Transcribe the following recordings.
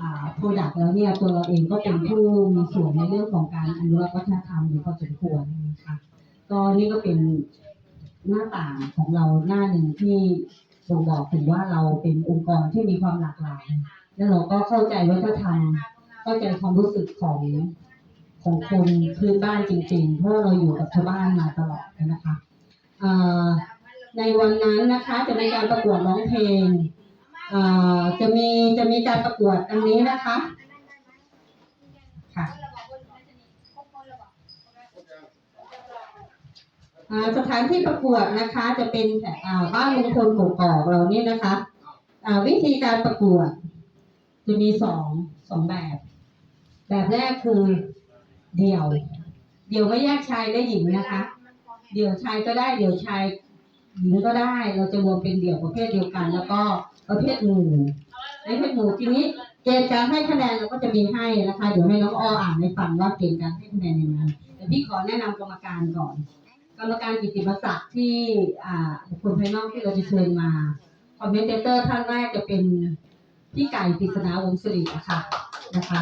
อ่าโปรดักต์แล้วเนี่ยตัวเราเองก็เป็นผู้มีส่วนในเรื่องของการอนุรักษ์วัฒนธรรมอยู่พอสมควรนะคะก็นี่ก็เป็นหน้าต่างของเราหน้าหนึ่งที่บ่งบอกถึงว่าเราเป็นองค์กรที่มีความหลากหลาย แล้วเราก็เข้าใจวัฒนธรรมเข้าใจความรู้สึกของของคนพื้นบ้านจริง ๆ เพราะเราอยู่กับชาวบ้านมาตลอดนะคะในวันนั้นนะคะจะมีการประกวดร้องเพลง จะมีจะมีการประกวดอันนี้นะคะค่ะสถานที่ประกวดนะคะจะเป็นบ้านลุงพลกกอกเรานี่นะคะวิธีการประกวด จะมีสองสองแบบ แบบแรกคือเดี่ยว เดี่ยวไม่แยกชายและหญิงนะคะ เดี่ยวชายก็ได้เดี่ยวชายหญิงก็ได้ เราจะรวมเป็นเดี่ยวประเภทเดียวกัน แล้วก็ ประเภทหมู่ในประเภทหมู่ทีนี้เกณฑ์การให้คะแนนเราก็จะมีให้นะคะเดี๋ยวให้น้องอออ่านให้ฟังว่าเกณฑ์การให้คะแนนยังไงแต่พี่ขอแนะนำกรรมการก่อน กรรมการกิติมศักดิ์ที่อ่าบุคคลภายนอกที่เราจะเชิญมาคอมเมนเตอร์ท่านแรกจะเป็นพี่ไก่ปริศนาวงศริอะคะนะคะ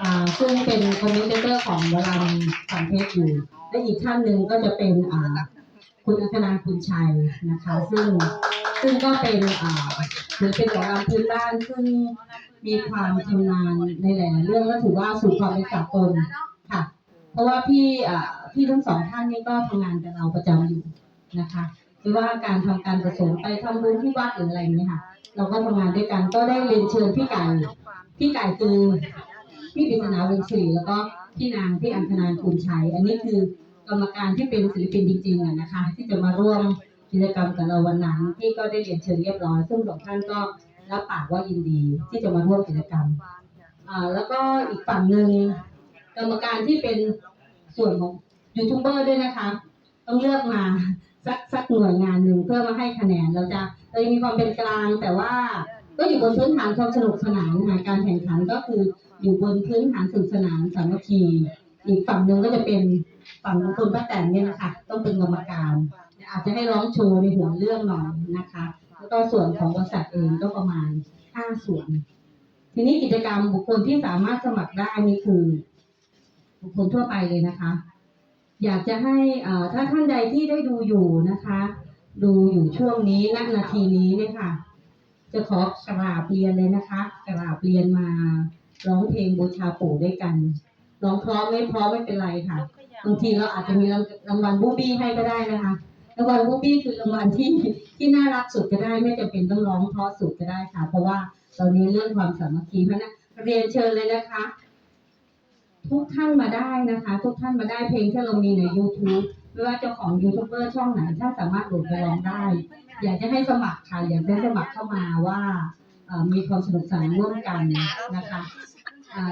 อ่าซึ่งเป็นคอมเมนเตอร์ของวรันสันเพชรอยู่ และอีกท่านหนึ่งก็จะเป็นอ่าคุณอัคนาคุณชัยนะคะ ซึ่งซึ่งก็เป็น หรือนเป็นหมอลำพื้นบ้านซึ่งมีความชำนาญในหลายๆเรื่องก็ถือว่าสู่ความเป็นสากลค่ะ เพราะว่าพี่อ่าพี่ทั้งสองท่านนี่ก็ทำงานกับเราประจำอยู่นะคะหรือว่าการทำการกุศลไปทำบุญที่วัดหรืออะไรอย่างเงี้ยค่ะ เราก็ทำงานด้วยกันก็ได้เรียนเชิญพี่ไก่พี่ไก่คือพี่ปริศนาวงศ์ศรีแล้วก็พี่นางพี่อังคณานคุณชัย อันนี้คือกรรมการที่เป็นศิลปินจริงๆอะนะคะ ที่จะมาร่วม กิจกรรมกับเราวันนั้นที่ก็ได้เรียนเชิญเรียบร้อย ซึ่งสองท่านก็รับปากว่ายินดีที่จะมาร่วมกิจกรรมอ่าแล้วก็อีกฝั่งหนึ่งกรรมการที่เป็นส่วนของยูทูบเบอร์ด้วยนะคะ ต้องเลือกมาสักสักหน่วยงานหนึ่งเพื่อมาให้คะแนนเราจะเราจะมีความเป็นกลางแต่ว่าก็อยู่บนพื้นฐานความสนุกสนานค่ะการแข่งขันก็คืออยู่บนพื้นฐานสนุกสนานสามัคคีอีกฝั่งหนึ่งก็จะเป็นฝั่งของคนป้าแตนเนี่ยนะคะต้องเป็นกรรมการ อาจจะให้ร้องโชว์ในหัวเรื่องหน่อยนะคะ แล้วก็ส่วนของบริษัทเองก็ประมาณห้าส่วน ทีนี้กิจกรรมบุคคลที่สามารถสมัครได้นี่คือ บุคคลทั่วไปเลยนะคะ อยากจะให้ถ้าท่านใดที่ได้ดูอยู่นะคะ ดูอยู่ช่วงนี้ณนาทีนี้เนี่ยค่ะ จะขอกราบเรียนเลยนะคะกราบเรียนมาร้องเพลงบูชาปู่ด้วยกันร้องพร้อมไม่พร้อมไม่เป็นไรค่ะบางทีเราอาจจะมีรางวัลบูบี้ให้ก็ได้นะคะางวัลบูบี้คือรางวัลที่ที่น่ารักสุดก็ได้ไม่จำเป็นต้องร้องเพราะสุดก็ได้ค่ะ เพราะว่าตอนนี้เรื่องความสามัคคีเพราะฉะเรียนเชิญเลยนะคะ ทุกท่านมาได้นะคะ ทุกท่านมาได้เพลงที่เรามีใน YouTube ไม่ว่าเจ้าของยูทูบเบอร์ช่องไหนถ้าสามารถโหลดไปร้องได้ อยากจะให้สมัครค่ะอยากจะให้สมัครเข้ามาว่ามีความสนุกสนานร่วมกันนะคะ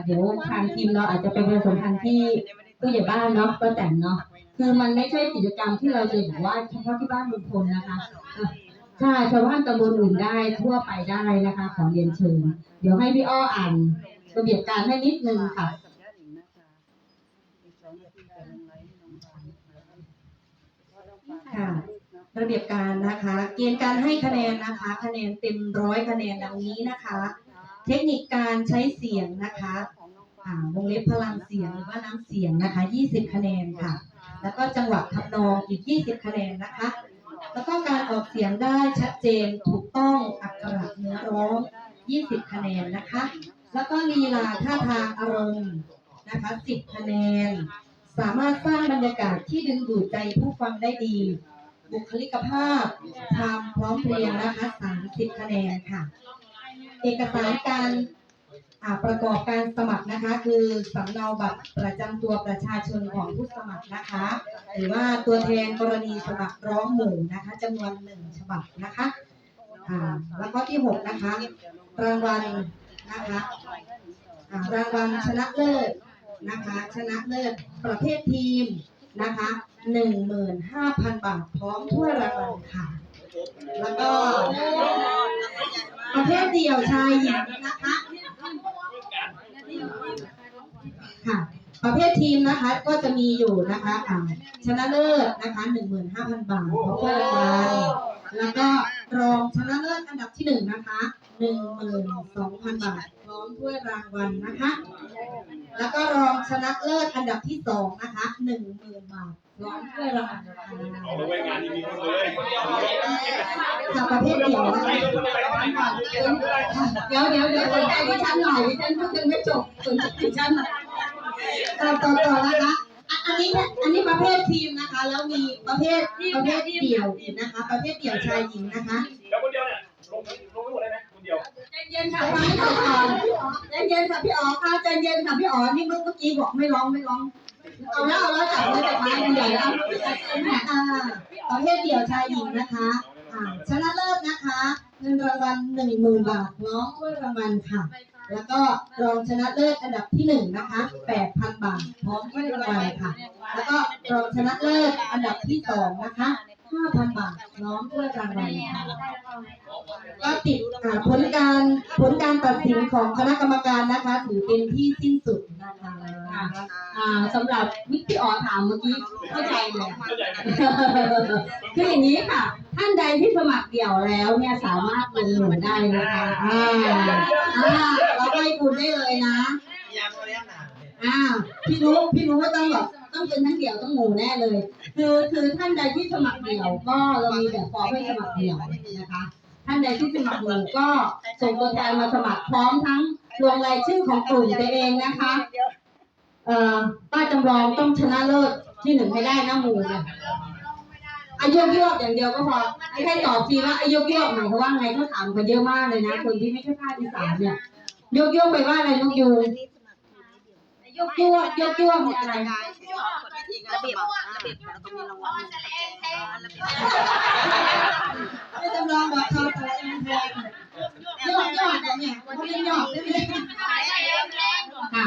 เดี๋ยวทางทีมเราอาจจะไปประสมพันธ์ที่ผู้ใหญ่บ้านเนาะป้าแตนเนาะ คือมันไม่ใช่กิจกรรมที่เราจะบอกว่าเฉพาะที่บ้านลุงพลนะคะใช่ชาวบ้านตำบลอื่นได้ทั่วไปได้นะคะขอเรียนเชิญ เดี๋ยวให้พี่อ้ออ่านระเบียบการให้นิดนึงค่ะค่ะ ระเบียบการนะคะ เกณฑ์การให้คะแนนนะคะ คะแนนเต็มร้อยคะแนนดังนี้นะคะ เทคนิคการใช้เสียงนะคะอ่าวงเล็บพลังเสียงหรือว่าน้ำเสียงนะคะ 20 คะแนนค่ะ แล้วก็จังหวะทำนองอีก 20 คะแนนนะคะ แล้วก็การออกเสียงได้ชัดเจนถูกต้องอักขระเนื้อร้อง 20 คะแนนนะคะ แล้วก็ลีลาท่าทางอารมณ์นะคะ 10 คะแนน สามารถสร้างบรรยากาศที่ดึงดูดใจผู้ฟังได้ดี บุคลิกภาพความพร้อมเพรียงนะคะ 30 คะแนนค่ะ เอกสารการ ประกอบการสมัครนะคะ คือสำเนาบัตรประจำตัวประชาชนของผู้สมัครนะคะ หรือว่าตัวแทนกรณีสมัครร้องหมู่นะคะจำนวนหนึ่งฉบับนะคะอ่าแล้วก็ที่หกนะคะรางวัลนะคะอ่ารางวัลชนะเลิศนะคะชนะเลิศประเภททีมนะคะหนึ่งหมื่นห้าพันบาทพร้อมถ้วยรางวัลค่ะ แล้วก็ประเภทเดี่ยวชายหญิงนะคะ ค่ะ ประเภททีมนะคะ ก็จะมีอยู่นะคะอ่าชนะเลิศนะคะหนึ่งหมื่นห้าพันบาทพร้อมถ้วยรางวัลแล้วก็รองชนะเลิศอันดับที่หนึ่งนะคะ หนึ่งหมื่นสองพันบาท พร้อมถ้วยรางวัลนะคะ แล้วก็รองชนะเลิศอันดับที่สองนะคะหนึ่งหมื่นบาท พร้อมถ้วยรางวัลค่ะเอาไปไว้งานนี้มีคนเลยประเภทเดี่ยวนะคะเดี๋ยวเดี๋ยวเดี๋ยวสนใจดิฉันหน่อยดิฉันเพิ่งยังไม่จบสนใจดิฉันหน่อยต่อต่อต่อนะคะอันนี้อันนี้ประเภททีมนะคะ แล้วมีประเภทประเภทเดี่ยวนะคะ ประเภทเดี่ยวชายหญิงนะคะแล้วคนเดียวเนี่ยลงลงทั้งหมดได้ไหม ดียวใจเย็นค่ะฟังก่อนใจเย็นค่ะพี่อ๋อค่ะใจเย็นค่ะพี่อ๋อนี่เมื่อกี้บอกไม่ร้องไม่ร้อง เอาแล้วเอาแล้วจับมือจับไม้กันใหญ่แล้วอ่าประเภทเดี่ยวชายหญิงนะคะอ่าชนะเลิศนะคะ เงินรางวัลหนึ่งหมื่นบาทน้องถ้วยรางวัลค่ะ แล้วก็รองชนะเลิศอันดับที่หนึ่งนะคะแปดพันบาทพร้อมถ้วยรางวัลค่ะ แล้วก็รองชนะเลิศอันดับที่สองนะคะ ห้าพันบาทน้องถ้วยรางวัลค่ะก็ติดอ่าผลการผลการตัดสินของคณะกรรมการนะคะ ถือเป็นที่สิ้นสุดนะคะอ่าสำหรับวิพี่อ๋อถามเมื่อกี้เข้าใจเลยเข้าใจไหมคืออย่างนี้ค่ะ ท่านใดที่สมัครเดี่ยวแล้วเนี่ยสามารถลงหนุนได้นะคะอ่าอ่าเราให้คุณได้เลยนะ อ่าพี่รู้พี่รู้ว่าต้องแบบ ต้องเป็นทั้งเดี่ยวต้องหมู่แน่เลย คือคือท่านใดที่สมัครเดี่ยวก็เรามีแบบฟอร์มให้สมัครเดี่ยวนะคะ ท่านใดที่สมัครหมู่ก็ส่งตัวแทนมาสมัครพร้อมทั้งลงรายชื่อของกลุ่มตัวเองนะคะเอ่อป้าจำลองต้องชนะเลิศที่หนึ่งให้ได้นะหมู่เนี่ยอายุยวกอย่างเดียวก็พอไม่ใช่ตอบทีว่าอายุยวกหมายความว่าไงเขาถามกันเยอะมากเลยนะคนที่ไม่ใช่ภาคอีสานเนี่ยยกยวกไปว่าอะไรนกยูยกยวกยกยวกเนี่ยอะไร เบียบระเบียบเราต้องมีรางวัลไม่จำลองบอกเขาแต่ละเองแทนยอดยอดเนี่ยเขาเรียกยอดได้ไหมค่ะ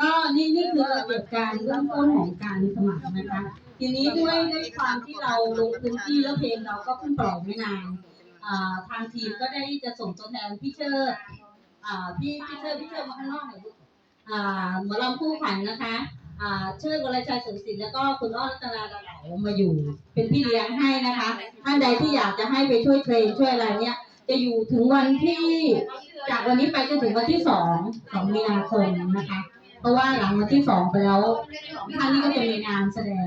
ก็นี่นี่คือระเบียบการเริ่มต้นของการสมัครนะคะ ทีนี้ด้วยด้วยความที่เราลงพื้นที่แล้วเพลงเราก็เพิ่งปล่อยไม่นานอ่าทางทีมก็ได้จะส่งตัวแทนพี่เชิดอ่าพี่พี่เชิดพี่เชิดมาข้างนอกหน่อยลูกอ่าหมอลำคู่ขวัญนะคะ ชิดวรชัยสุนศิลป์แล้วก็คุณอ้อรัตนาดาเหลามาอยู่ เป็นพี่เลี้ยงให้นะคะ ท่านใดที่อยากจะให้ไปช่วยเทรนช่วยอะไรเนี่ย จะอยู่ถึงวันที่จากวันนี้ไปจนถึงวันที่สองสองมีนาคมนะคะ เพราะว่าหลังวันที่สองไปแล้วท่านนี้ก็จะมีงานแสดง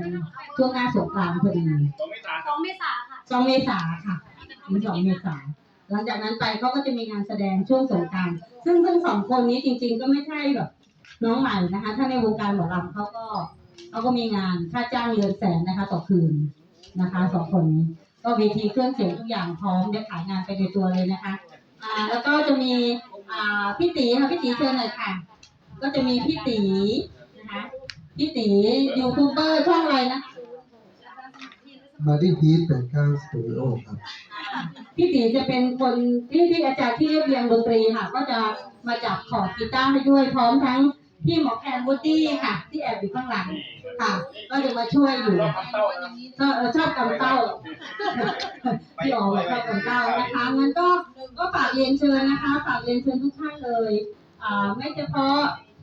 ช่วงหน้าสงกรานต์พอดีต้องไม่ตาสองเมษาค่ะสองเมษาค่ะถึงสองเมษาหลังจากนั้นไปเขาก็จะมีงานแสดงช่วงสงกรานต์ซึ่งทั้งสองคนนี้จริง ๆ ก็ไม่ใช่แบบ น้องใหม่นะคะ ถ้าในวงการหมอลำเขาก็เขาก็มีงานค่าจ้างเรือนแสนนะคะ ต่อคืนนะคะสองคนนี้ก็เวทีเครื่องเสียงทุกอย่างพร้อมได้ขายงานไปในตัวเลยนะคะอ่าแล้วก็จะมีอ่าพี่ตีค่ะพี่ตีเชิญเลยค่ะ ก็จะมีพี่ตีนะคะพี่ตียูทูบเบอร์ช่องอะไรนะ มาดี้พีทเป็นก้าสตูดิโอครับ พี่ตีจะเป็นคนที่ที่อาจารย์ที่เรียบเรียงดนตรีค่ะ ก็จะมาจับขอร์ดกีตาร์ให้ด้วยพร้อมทั้งพี่หมอแคนวูดดี้ค่ะ ที่แอบอยู่ข้างหลังค่ะ ก็จะมาช่วยอยู่เราทำเต้านะชอบเอชอบกำเต้าพี่อ๋อกชอบกำเต้านะคะงั้นก็ก็ฝากเรียนเชิญนะคะ ฝากเรียนเชิญทุกท่านเลยอ่าไม่เฉพาะ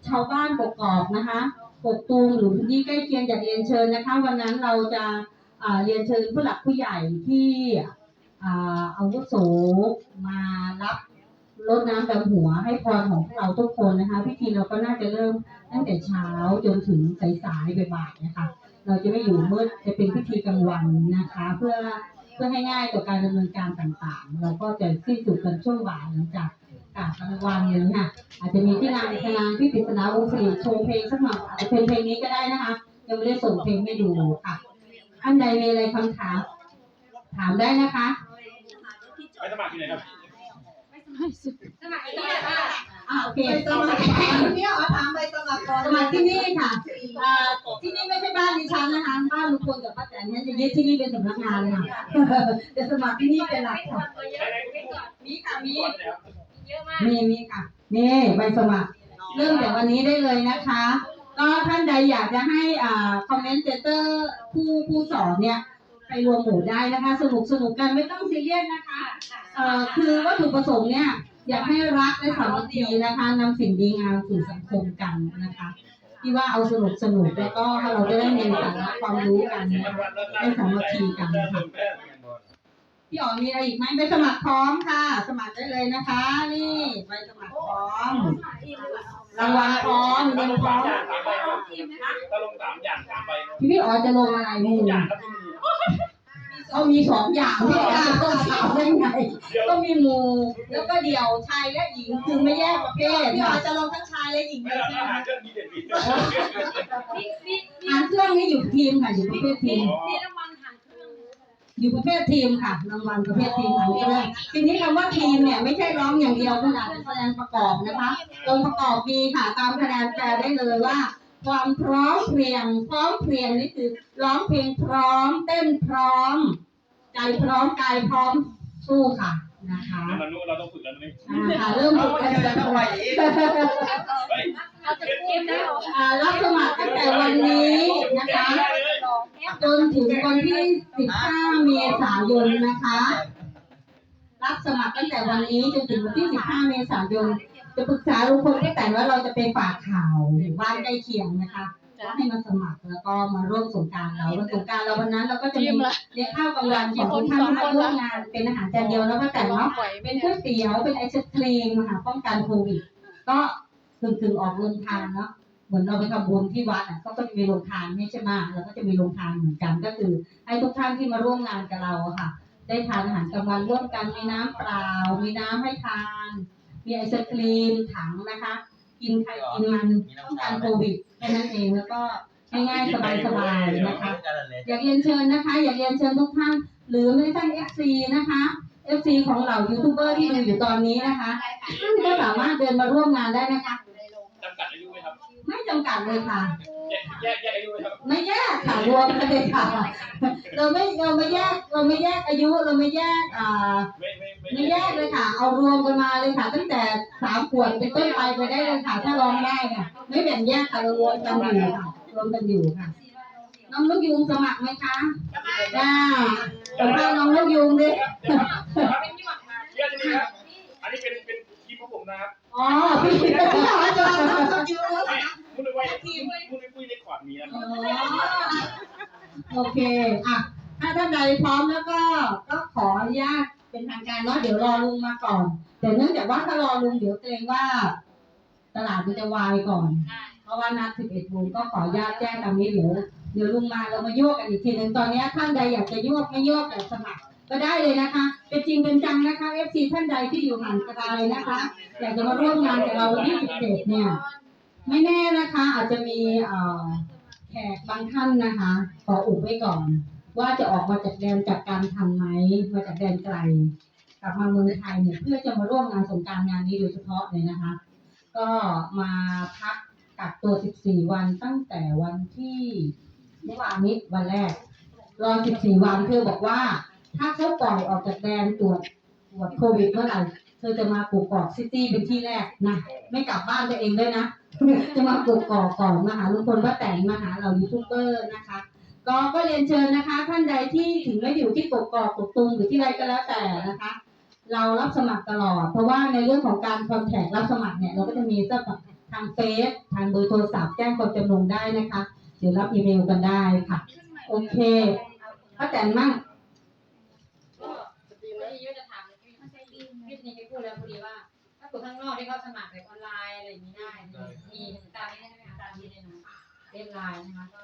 ชาวบ้านกกอกนะคะกกตูมหรือพื้นที่ใกล้เคียงอยากเรียนเชิญนะคะ วันนั้นเราจะ เรียนเชิญผู้หลักผู้ใหญ่ที่อาอาวุโสมารับรดน้ำดำหัวให้พรของพวกเราทุกคนนะคะพิธีเราก็น่าจะเริ่มตั้งแต่เช้าจนถึงสายๆบ่ายๆนะคะ เราจะไม่อยู่มืดจะเป็นพิธีกลางวันนะคะ เพื่อเพื่อให้ง่ายต่อการดำเนินการต่างๆ เราก็จะสิ้นสุดกันช่วงบ่ายหลังจากกาบกลางวันนี้ค่ะอาจจะมีที่นางพนางที่ปริศนาวงศ์สิริโชว์เพลงสักหน่อยอาจจะเป็นเพลงนี้ก็ได้นะคะยังไม่ได้ส่งเพลงให้ดูค่ะ อันใดมีอะไรคำถาม ถามได้นะคะ ไปสมัครที่ไหนครับอ่าโอเคไปสมัครเนี่ยเอาถามไปสมัครก่อนสมัครที่นี่ค่ะอ่าที่นี่ไม่ใช่บ้านดิฉันนะคะ บ้านลุงพลกับป้าแตนเนี่ยจะยึดที่นี่เป็นสำนักงานค่ะจะสมัครที่นี่เป็นหลักค่ะมีค่ะมีมีมีค่ะนี่ใบสมัคร เริ่มจากวันนี้ได้เลยนะคะ ก็ท่านใดอยากจะให้อ่าคอมเมนเตอร์ผู้ผู้สอนเนี่ยไปรวมหมู่ได้นะคะ สนุกสนุกกันไม่ต้องซีเรียสนะคะเอ่อคือวัตถุประสงค์เนี่ยอยากให้รักและสามัคคีนะคะนำสิ่งดีงามสู่สังคมกันนะคะที่ว่าเอาสนุกสนุกแล้วก็เราจะได้มีสาระความรู้กันนะคะให้สามัคคีกันค่ะ พทย์จพี่อ๋อมีอะไรอีกไหมไปสมัครพร้อมค่ะ สมัครได้เลยนะคะ นี่ไปสมัครพร้อม รางวัลพร้อมเงินพร้อมถ้าลงสามอย่างสามใบนะพี่พี่อ๋อจะลงอะไรมูอย่างครับที่มีเขามีสองอย่างพี่อ๋อต้องถามได้ไงเดี๋ยวก็มีหมูแล้วก็เดี่ยวชายและหญิงคือไม่แยกประเภทพี่อ๋อค่ะจะลงทั้งชายและหญิงไม่เลยเราใช่ไหมหาคะเรื่องดีเด่นดีหางเครื่องนี่อยู่ทีมค่ะอยู่ประเภททีม อยู่ประเภททีมค่ะรางวัลประเภททีมหางเครื่องทีนี้คำว่าทีมเนี่ยไม่ใช่ร้องอย่างเดียวคุณอาจจะแสดงประกอบนะคะองค์ประกอบมีค่ะตามคะแนนแปลได้เลยว่า ความพร้อมเพรียง พร้อมเพรียงนี่คือร้องเพลงพร้อม เต้นพร้อม ใจพร้อมกายพร้อมสู้ค่ะนะคะมนุษย์เราต้องฝึกแล้วนี่อ่าค่ะเริ่มฝึกกันแล้วเฮ้ยอ่ารับสมัครตั้งแต่วันนี้นะคะ จนถึงวันที่ 15 เมษายนนะคะ รับสมัครตั้งแต่วันนี้จนถึงวันที่ 15 เมษายน จะปรึกษาลุงพลก็แต่ว่าเราจะไปฝากข่าวหมู่บ้านใกล้เคียงนะคะว่าให้มาสมัครแล้วก็มาร่วมสงการเราวันสงการเราวันนั้นเราก็จะมีเลี้ยงข้าวกลางวันของทุกท่านมาร่วมงานเป็นอาหารจานเดียวแล้วก็แต่เนาะเป็นก๋วยเตี๋ยวเป็นไอศครีมค่ะป้องกันโควิดก็ถึงถึงออกโรงทานเนาะ เหมือนเราไปทำบุญที่วัดอะเขาก็จะมีโรงทานให้ใช่ไหมเราก็จะมีโรงทานเหมือนกันก็คือให้ทุกท่านที่มาร่วมงานกับเราอะค่ะ ได้ทานอาหารกลางวันร่วมกันมีน้ำเปล่า มีน้ำให้ทาน มีไอศครีมถังนะคะ กินไข่กินมันป้องกันโควิดแค่นั้นเองแล้วก็ง่ายๆสบายๆนะคะ อยากเรียนเชิญนะคะ อยากเรียนเชิญทุกท่าน หรือไม่ใช่ FC นะคะ FC ของเหล่ายูทูบเบอร์ที่ดูอยู่ตอนนี้นะคะท่านก็สามารถเดินมาร่วมงานได้นะคะจำกัดอายุ ไหมครับไม่จำกัดเลยค่ะ แยกแยกแยกอายุไหมครับไม่แยกค่ะรวมกันเลยค่ะ เราไม่เราไม่แยกเราไม่แยกอายุเราไม่แยกอ่าไม่ไม่ไม่ไม่แยกเลยค่ะ เอารวมกันมาเลยค่ะ ตั้งแต่สามขวดเป็นต้นไปไปได้เลยค่ะ ถ้าลองได้เนี่ยไม่แบ่งแยกค่ะเรารวมกันอยู่ค่ะรวมกันอยู่ค่ะ น้องลูกยุงสมัครไหมคะได้สัมภาษณ์น้องลูกยุงดิ เดี๋ยวครับเดี๋ยวครับเดี๋ยวจะดีครับอันนี้เป็นเป็นทีมของผมนะครับ อ๋อพี่ก็ที่หาจอไม่คุณนึกว่าทีมคุณนึกว่าในคอร์ดมีนะคอ๋รับอโอเคอะถ้าท่านใดพร้อมแล้วก็ก็ขออนุญาตเป็นทางการเนาะเดี๋ยวรอลุงมาก่อน แต่เนื่องจากว่าถ้ารอลุงเดี๋ยวเกรงว่า ตลาดมันจะวายก่อน เพราะว่านัด11โมงก็ขออนุญาตแจ้งตามนี้เดี๋ยวเดี๋ยวลุงมาเรามาโยกกันอีกทีหนึ่งตอนนี้ท่านใดอยากจะโยกไม่โยกอยากสมัคร ก็ได้เลยนะคะ เป็นจริงเป็นจังนะคะ FC ท่านใดที่อยู่ห่างไกลนะคะ อยากจะมาร่วมงานกับเราวันที่17เนี่ย ไม่แน่นะคะ อาจจะมีแขกบางท่านนะคะ ขออุบไว้ก่อน ว่าจะออกมาจากแดนจากการทำไหมมาจากแดนไกล กลับมาเมืองไทยเนี่ยเพื่อจะมาร่วมงานสงการงานนี้โดยเฉพาะเลยนะคะ ก็มาพักกักตัว 14 วันตั้งแต่วันที่เมื่อวานนี้วันแรกรอ 14 วันเธอบอกว่า ถ้าเขาปล่อยออกจากแดนตรวจตรวจโควิดเมื่อไหร่เธอจะมาปลูกกอกซิตี้เป็นที่แรกนะไม่กลับบ้านตัวเองด้วยนะ จะมาปลูกกอกก่อนมาหาลุงพลป้าแตนมาหาเรายูทูบเบอร์นะคะ ก็ก็เรียนเชิญนะคะ ท่านใดที่ถึงไม่อยู่ที่กกอกกกตุงหรือที่ใดก็แล้วแต่นะคะ เรารับสมัครตลอด เพราะว่าในเรื่องของการคอนแทครับสมัครเนี่ยเราก็จะมีทางเฟซทางเบอร์โทรศัพท์แจ้งความจำนงได้นะคะหรือรับอีเมลกันได้ค่ะ โอเคป้าแตนมั่ง ก็ที่ยุทธจะถามพี่พี่นี่พี่พูดแล้ วพอดีว่า ถ้าคนข้างนอกที่เขาสมัครแบบออนไลน์อะไรอย่างนี้ได้มีตามนี้ใช่ไหมคะตามนี้เลยนะเรียบร้อยนะคะก็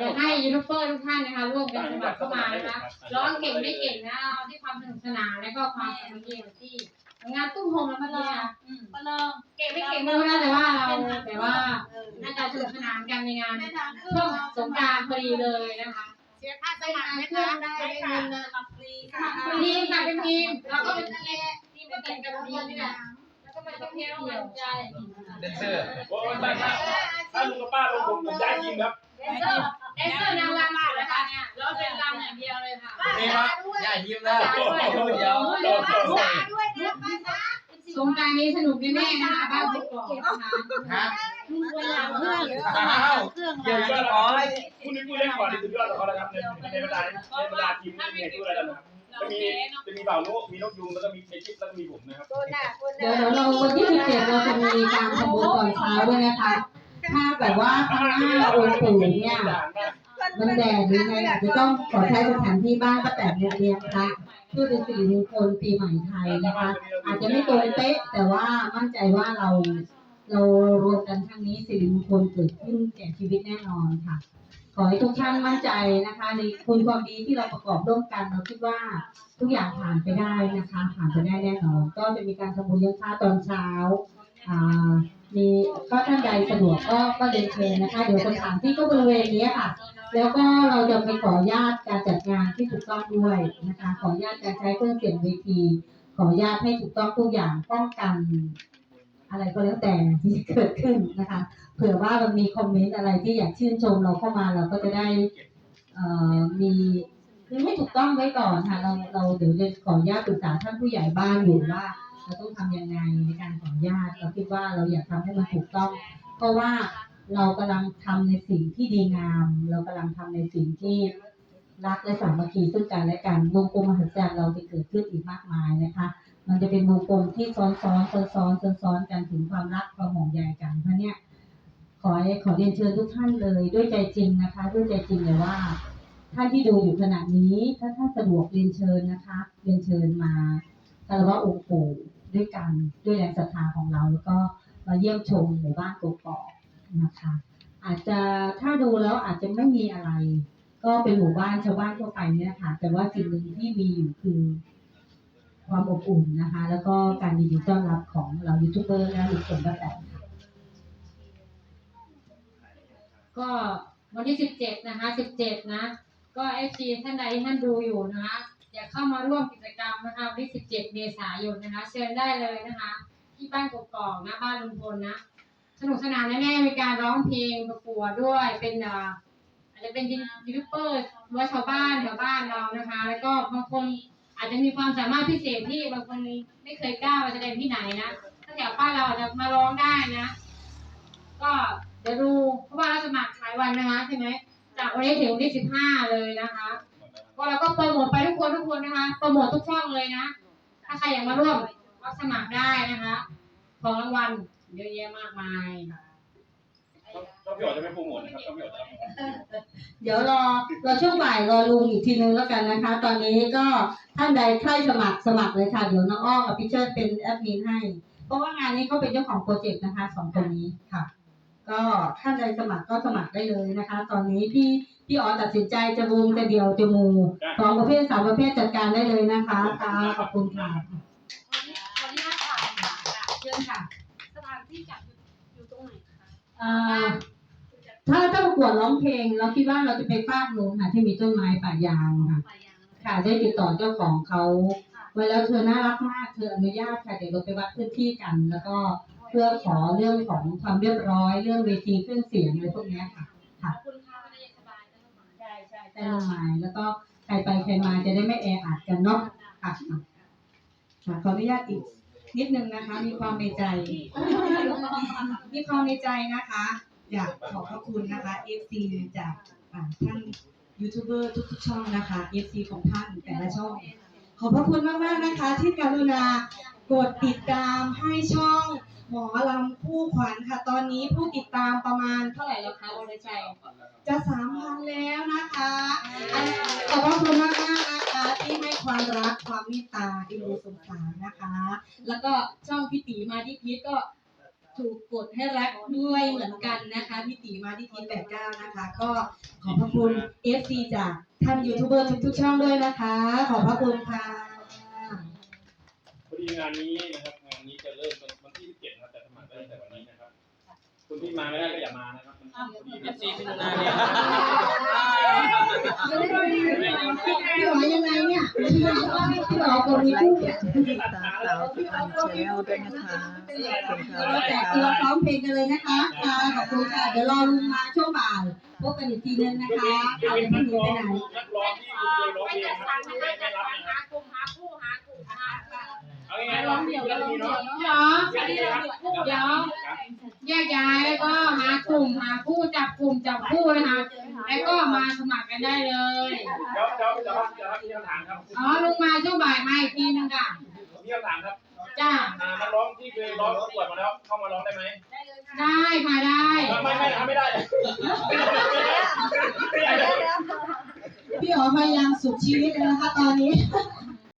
อยากให้ยูทูบเบอร์ทุกท่านนะคะร่วมกันสมัครเข้ามานะคะร้องเก่งไม่เก่งนะเอาที่ความสนุกสนานและก็ความสามัคคีที่งานตุ้มโฮมแล้วมันเลยค่ะก็เริ่มเก่งไม่เก่งไม่รู้นะแต่ว่าเราแต่ว่าน่าจะสนุกสนานกันในงานช่วงสงกรานต์พอดีเลยนะคะเสียค่าสมัครไหมคะได้เงินนะฟรีค่ะเป็นทีมค่ะเป็นทีมเราก็เป็นทีม ทีมก็แข่งกันทีมนี่แหละแล้วก็มาเที่ยวกันใจเดนเซอร์โอ้ยถ้าถ้าถ้าลุงกับป้าลงผมผมย้ายทีมครับแดนเซอร์แดนเซอร์นางรำมาแล้วค่ะเนี่ยเราเป็นรำอย่างเดียวเลยค่ะนี่ครับใหญ่ยิ้มแล้วเดี๋ยวด้วยนะภาษาสงการนี้สนุกแน่ๆนะคะบ้านบุกกอกนะคะฮะเวลาเครื่องเครื่องเดี๋ยวจะขอให้คุณนึกว่าเล่นก่อนที่สุดยอดของเขาแล้วครับในเวลาในเวลาทีมนี่เนี่ยทุกอะไรแล้วนะครับ จะมีจะมีบ่าวนุมีนกยุงแล้วก็มีเอจิปแล้วก็มีผมนะครับตัวหน้าตัวหเดี๋ยวน้าเดี๋ยวเราวันที่17เราจะมีการทำบุญตอนเช้าด้วยนะคะถ้าแบบว่าข้างหน้าองค์ปู่เนี่ยคนมันแดดหรือไงอาจจะต้องขอใช้สถานที่บ้านป้าแตนเนี่ยเรียนพระเพื่อเป็นสิริมงคลปีใหม่ไทยนะคะ อาจจะไม่ตรงเป๊ะ แต่ว่ามั่นใจว่าเรา เรารวมกันครั้งนี้สิริมงคลเกิดขึ้นแก่ชีวิตแน่นอนค่ะ ขอให้ทุกท่านมั่นใจนะคะในคุณความดีที่เราประกอบร่วมกันเราคิดว่าทุกอย่างผ่านไปได้นะคะผ่านไปได้แน่นอนก็จะมีการทำบุญเลี้ยงพระตอนเช้าอ่ามีก็ท่านใดสะดวกก็ก็เรียนเชิญนะคะเดี๋ยวสถานที่ก็บริเวณนี้ค่ะ แล้วก็เราจะไปขออนุญาตการจัดงานที่ถูกต้องด้วยนะคะ ขออนุญาตการใช้เครื่องเสียงเวที ขออนุญาตให้ถูกต้องทุกอย่างป้องกัน อะไรก็แล้วแต่ที่เกิดขึ้นนะคะ เผื่อว่ามันมีคอมเมนต์อะไรที่อยากชื่นชมเราเข้ามาเราก็จะได้มีคือให้ถูกต้องไว้ก่อนค่ะเราเราเดี๋ยวจะขออนุญาตปรึกษาท่านผู้ใหญ่บ้านอยู่ว่า เราต้องทำยังไงในการขออนุญาตเราคิดว่าเราอยากทำให้มันถูกต้อง เพราะว่าเรากำลังทำในสิ่งที่ดีงาม เรากำลังทำในสิ่งที่รักและสามัคคีซึ่งกันและกันวงกลมมหัศจรรย์เราจะเกิดขึ้นอีกมากมายนะคะ มันจะเป็นวงกลมที่ซ้อนซ้อนซ้อนซ้อนซ้อนซ้อนกันถึงความรักความห่วงใยกันเพราะเนี่ยขอขอเรียนเชิญทุกท่านเลยด้วยใจจริงนะคะ ด้วยใจจริงเลยว่าท่านที่ดูอยู่ขณะนี้ ถ้าท่านสะดวกเรียนเชิญนะคะ เรียนเชิญมาคารวะองค์ปู่ด้วยกันด้วยแรงศรัทธาของเราแล้วก็มาเยี่ยมชมหมู่บ้านกกอกนะคะ อาจจะถ้าดูแล้วอาจจะไม่มีอะไร ก็เป็นหมู่บ้านชาวบ้านทั่วไปเนี่ยนะคะแต่ว่าสิ่งหนึ่งที่มีอยู่คือ ความอบอุ่นนะคะ แล้วก็การยินดีต้อนรับของเรายูทูบเบอร์และลุงพลป้าแต่ก็วันที่สิบเจ็ดนะคะสิบเจ็ดนะ ก็เอฟซีท่านใดที่ท่านดูอยู่นะคะอยากเข้ามาร่วมกิจกรรมนะคะวันที่สิบเจ็ดเมษายนนะคะ เชิญได้เลยนะคะ ที่บ้านกกอกนะบ้านลุงพลนะสนุกสนานแน่ๆมีการร้องเพลงประกวดด้วย เป็นอ่าอาจจะเป็นยูทูบเบอร์หรือว่าชาวบ้านแถวบ้านเรานะคะ แล้วก็บางคน อาจจะมีความสามารถพิเศษที่บางคนไม่เคยกล้ามาแสดงที่ไหนนะถ้าแถวบ้านเราจะมาร้องได้นะ ก็เดี๋ยวดูเพราะว่าเราสมัครหลายวันนะคะใช่ไหมจากวันนี้ถึงวันที่สิบห้าเลยนะคะก็เราก็โปรโมทไปทุกคนทุกคนนะคะโปรโมททุกช่องเลยนะ ถ้าใครอยากมาร่วมก็สมัครได้นะคะของรางวัลเยอะแยะมากมายต้องพี่อ๋อจะไม่โปรโมทนะครับต้องพี่อ๋อจะเดี๋ยวรอรอช่วงบ่ายรอลุงอีกทีนึงแล้วกันนะคะ ตอนนี้ก็ ท่านใดใครสมัครสมัครเลยค่ะ เดี๋ยวน้องอ้อกับพี่เชิดเป็นแอดมินให้ เพราะว่างานนี้เขาเป็นเจ้าของโปรเจกต์นะคะสองคนนี้ค่ะ ก็ท่านใดสมัครก็สมัครได้เลยนะคะ ตอนนี้พี่พี่อ๋อตัดสินใจจะวงจะเดียวจะมูสองประเภทสามประเภทจัดการได้เลยนะคะค่ะขอบคุณค่ะวันนี้น่าถามค่ะเชิญค่ะสถานที่จัดอยู่ตรงไหนคะอ่าถ้าถ้าประกวดร้องเพลง เราคิดว่าเราจะไปฟากนู้นค่ะที่มีต้นไม้ป่ายางค่ะป่ายาง ค่ะได้ติดต่อเจ้าของเขาไว้แล้วเธอน่ารักมากเธออนุญาตค่ะเดี๋ยวเราไปวัดพื้นที่กัน แล้วก็เพื่อขอเรื่องของความเรียบร้อยเรื่องเวทีเครื่องเสียงอะไรพวกเนี้ยค่ะค่ะคุณค่าไม่ได้สบายได้หรอใช่ใช่แต่ลงมาแล้วก็ใครไปใครมาจะได้ไม่แออัดกันเนาะค่ะค่ะขออนุญาตอีกนิดนึงนะคะ มีความในใจ มีความในใจนะคะ อยากขอบพระคุณนะคะ FC จากท่าน ยูทูบเบอร์ทุกๆช่องนะคะ FC ของท่านแต่ละช่อง ขอบพระคุณมากๆนะคะ ที่กรุณากดติดตามให้ช่องหมอลำคู่ขวัญค่ะ ตอนนี้ผู้ติดตามประมาณเท่าไหร่แล้วคะโอรชัยจะสามพันแล้วนะคะขอบพระคุณมากๆนะคะที่ให้ความรักความเมตตาอินดูสงสารนะคะ แล้วก็ช่องพี่ตีมาที่พีทก็ ถูกกดให้รักด้วยเหมือนกันนะคะพี่ตีมาที่ทีแปดเก้านะคะ ก็ขอบพระคุณ FC จากท่านยูทูบเบอร์ทุกๆช่องด้วยนะคะ ขอบพระคุณค่ะพอดีงานนี้นะครับงานนี้จะเริ่มวันที่17นะครับแต่สมัครได้ตั้งแต่วันนี้นะครับคุณที่มาไม่ได้ก็อย่ามานะครับ มันพอดีสิบสี่มิถุนายนเนี่ยพี่หมอยังไงเนี่ยพี่หมอคนนี้พูดตาสาวที่อันเชลด้วยนะคะขอบคุณค่ะเราแตกตัวร้องเพลงกันเลยนะคะค่ะขอบคุณค่ะ เดี๋ยวรอลุงมาช่วงบ่ายพบกันอีกทีนึงนะคะเดี๋ยวเอาเป็นไปนักไหนร้องนักร้องที่คุณเคยร้องเพลงครับคุณไม่ได้รับนะหากลุ่มหาคู่หากลุ่มหา เอาง่ายๆร้องเดี่ยวร้องเดี่ยวเดี๋ยวเดี๋ยวเดี๋ยวแยกย้ายแล้วก็หากลุ่มหาคู่จับกลุ่มจับคู่นะคะแล้วก็มาสมัครกันได้เลยเดี๋ยวเดี๋ยวเดี๋ยวเดี๋ยวมีคำถามครับอ๋อลงมาช่วงบ่ายมาอีกทีนึงค่ะมีคำถามครับจ้าอ่านักร้องที่เคยร้องประกวดมาแล้วเข้ามาร้องได้ไหมได้ค่ะได้ได้ไม่ไม่ทำไม่ได้พี่อ๋อพยายามสุดชีวิตเลยนะคะตอนนี้